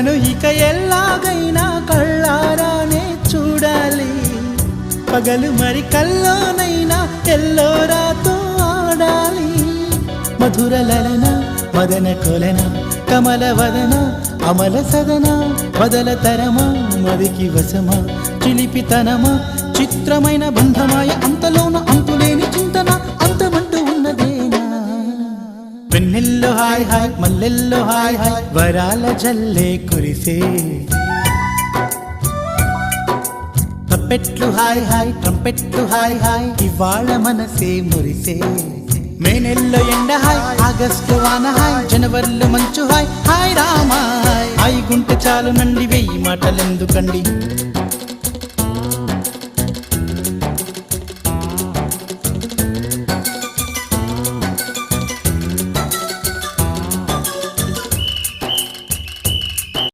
తనను ఇక ఎల్లాగైనా కళ్ళారానే చూడాలి పగలు మరి కల్లోనైనా ఎల్లోరాతో ఆడాలి. మధుర లలన మదన కొలన కమల వదన అమల సదన వదల తరమా మదికి వసమా చిలిపితనమా చిత్రమైన బంధమాయ అంతలోన అంత వెన్నెల్లో హాయ్ హాయ్ మల్లెల్లో హాయ్ హాయ్ వరాల జల్లే కురిసే. తప్పెట్లు హాయ్ హాయ్ ట్రంపెట్లు హాయ్ హాయ్ ఇవాళ మనసే మురిసే. మే నెల్లో ఎండ హాయ్ ఆగస్టు వాన హాయ్ జనవరిలో మంచు హాయ్ హాయ్ రామా హాయ్. హాయ్ గుంటె చాలు నండి వెయ్యి మాటలెందుకండి?